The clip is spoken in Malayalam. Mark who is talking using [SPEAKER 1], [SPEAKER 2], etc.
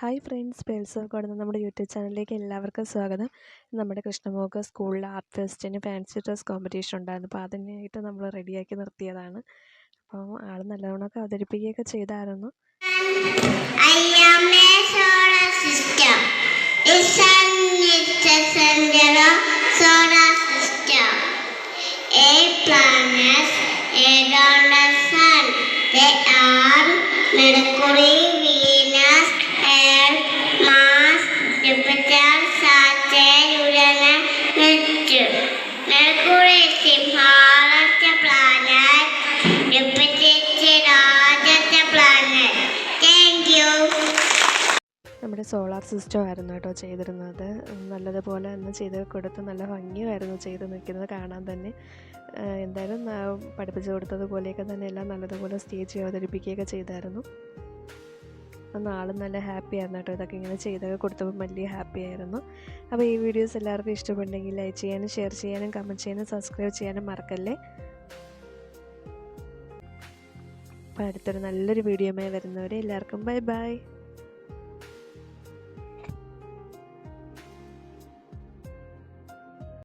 [SPEAKER 1] ഹായ് ഫ്രണ്ട്സ് പേൾസ് കൊടുന്ന നമ്മുടെ യൂട്യൂബ് ചാനലിലേക്ക് എല്ലാവർക്കും സ്വാഗതം. നമ്മുടെ കൃഷ്ണമോഹ സ്കൂളിൽ ആർട്ട് ഫെസ്റ്റിന് ഫാൻസി ഡ്രസ് കോമ്പറ്റീഷൻ ഉണ്ടായിരുന്നു. അപ്പോൾ അതിനായിട്ട് നമ്മൾ റെഡിയാക്കി നിർത്തിയതാണ്. അപ്പം ആൾ നല്ലവണ്ണമൊക്കെ അവതരിപ്പിക്കുകയൊക്കെ ചെയ്തായിരുന്നു.
[SPEAKER 2] planets around Mercury,
[SPEAKER 1] നമ്മുടെ സോളാർ സിസ്റ്റം ആയിരുന്നു കേട്ടോ ചെയ്തിരുന്നത്. നല്ലതുപോലെ തന്നെ ചെയ്ത് കൊടുത്ത് നല്ല ഭംഗിയായിരുന്നു ചെയ്ത് നിൽക്കുന്നത് കാണാൻ തന്നെ. എന്തായാലും പഠിപ്പിച്ചു കൊടുത്തതുപോലെയൊക്കെ തന്നെ എല്ലാം നല്ലതുപോലെ സ്റ്റേജ് അവതരിപ്പിക്കുകയൊക്കെ ചെയ്തായിരുന്നു. അന്ന് ആളും നല്ല ഹാപ്പി ആയിരുന്നു കേട്ടോ. ഇതൊക്കെ ഇങ്ങനെ ചെയ്തൊക്കെ കൊടുത്തപ്പോൾ വലിയ ഹാപ്പി ആയിരുന്നു. അപ്പോൾ ഈ വീഡിയോസ് എല്ലാവർക്കും ഇഷ്ടപ്പെട്ടെങ്കിൽ ലൈക്ക് ചെയ്യാനും ഷെയർ ചെയ്യാനും കമന്റ് ചെയ്യാനും സബ്സ്ക്രൈബ് ചെയ്യാനും മറക്കല്ലേ? അപ്പോൾ അടുത്തൊരു നല്ലൊരു വീഡിയോമായി വരുന്നവരെ എല്ലാവർക്കും ബൈ ബൈ